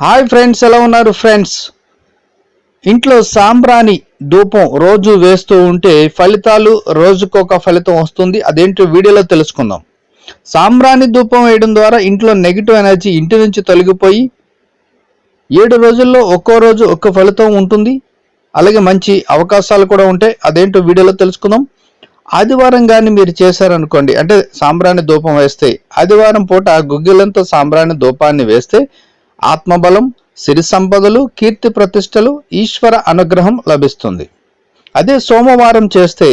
Hi friends ఎలా ఉన్నారు friends ఇంట్లో సాంబ్రాణి ధూపం రోజు వేస్తూ ఉంటే ఫలితాలు రోజుకొక ఫలితం వస్తుంది. అదేంటో వీడియోలో తెలుసుకుందాం. సాంబ్రాణి ధూపం వేయడం ద్వారా ఇంట్లో నెగిటివ్ ఎనర్జీ ఇంటి నుంచి తొలగిపోయి ఏడు రోజుల్లో ఒక్కో రోజు ఒక్క ఫలితం ఉంటుంది. అలాగే మంచి అవకాశాలు కూడా ఉంటాయి. అదేంటో వీడియోలో తెలుసుకుందాం. ఆదివారం కానీ మీరు చేశారనుకోండి అంటే సాంబ్రాణి ధూపం వేస్తే ఆదివారం పూట గుగ్గిలంతో సాంబ్రాణి ధూపాన్ని వేస్తే ఆత్మబలం సిరి సంపదలు కీర్తి ప్రతిష్టలు ఈశ్వర అనుగ్రహం లభిస్తుంది. అదే సోమవారం చేస్తే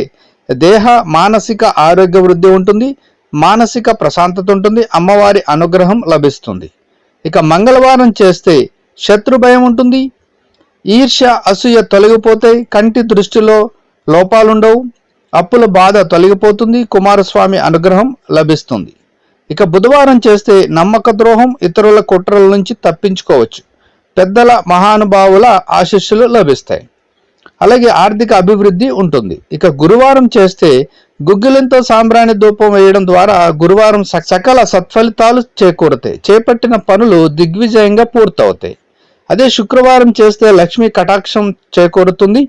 దేహ మానసిక ఆరోగ్య వృద్ధి ఉంటుంది మానసిక ప్రశాంతత ఉంటుంది అమ్మవారి అనుగ్రహం లభిస్తుంది. ఇక మంగళవారం చేస్తే శత్రు భయం ఉంటుంది ఈర్ష్య అసూయ తొలగిపోతాయి కంటి దృష్టిలో లోపాలుండవు. అప్పుల బాధ తొలగిపోతుంది. కుమారస్వామి అనుగ్రహం లభిస్తుంది. ఇక బుధవారం చేస్తే నమ్మక ద్రోహం ఇతరుల కుట్రల నుంచి తప్పించుకోవచ్చు. పెద్దల మహానుభావుల ఆశీస్సులు లభిస్తాయి. అలాగే ఆర్థిక అభివృద్ధి ఉంటుంది. ఇక గురువారం చేస్తే గుగ్గిలంతో సాంబ్రాణి ధూపం వేయడం ద్వారా గురువారం సకల సత్ఫలితాలు చేకూరుతాయి. చేపట్టిన పనులు దిగ్విజయంగా పూర్తవుతాయి. అదే శుక్రవారం చేస్తే లక్ష్మీ కటాక్షం చేకూరుతుంది.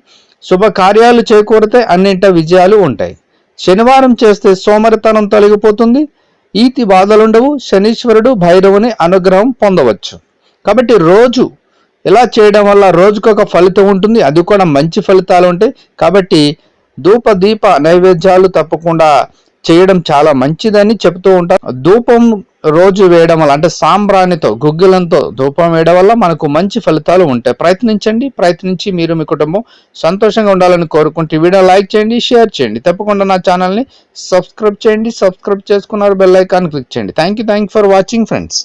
శుభ కార్యాలు చేకూరితే అన్నింట విజయాలు ఉంటాయి. శనివారం చేస్తే సోమరితనం తొలగిపోతుంది. ఈతి బాధలుండవు. శనీశ్వరుడు భైరవుని అనుగ్రహం పొందవచ్చు. కాబట్టి రోజు ఇలా చేయడం వల్ల రోజుకొక ఫలితం ఉంటుంది. అది కూడా మంచి ఫలితాలు ఉంటాయి. కాబట్టి ధూప దీప నైవేద్యాలు తప్పకుండా చేయడం చాలా మంచిదని చెప్తూ ఉంటారు ధూపం రోజు వేయడం వల్ల అంటే సాంబ్రాణితో గుగ్గిలంతో ధూపం వేయడం వల్ల మనకు మంచి ఫలితాలు ఉంటాయి. ప్రయత్నించండి ప్రయత్నించి మీరు మీ కుటుంబం సంతోషంగా ఉండాలని కోరుకుంటే వీడియో లైక్ చేయండి షేర్ చేయండి. తప్పకుండా నా ఛానల్ని సబ్స్క్రైబ్ చేయండి సబ్స్క్రైబ్ చేసుకున్నారు బెల్ ఐకాన్ క్లిక్ చేయండి. Thank you thank for watching friends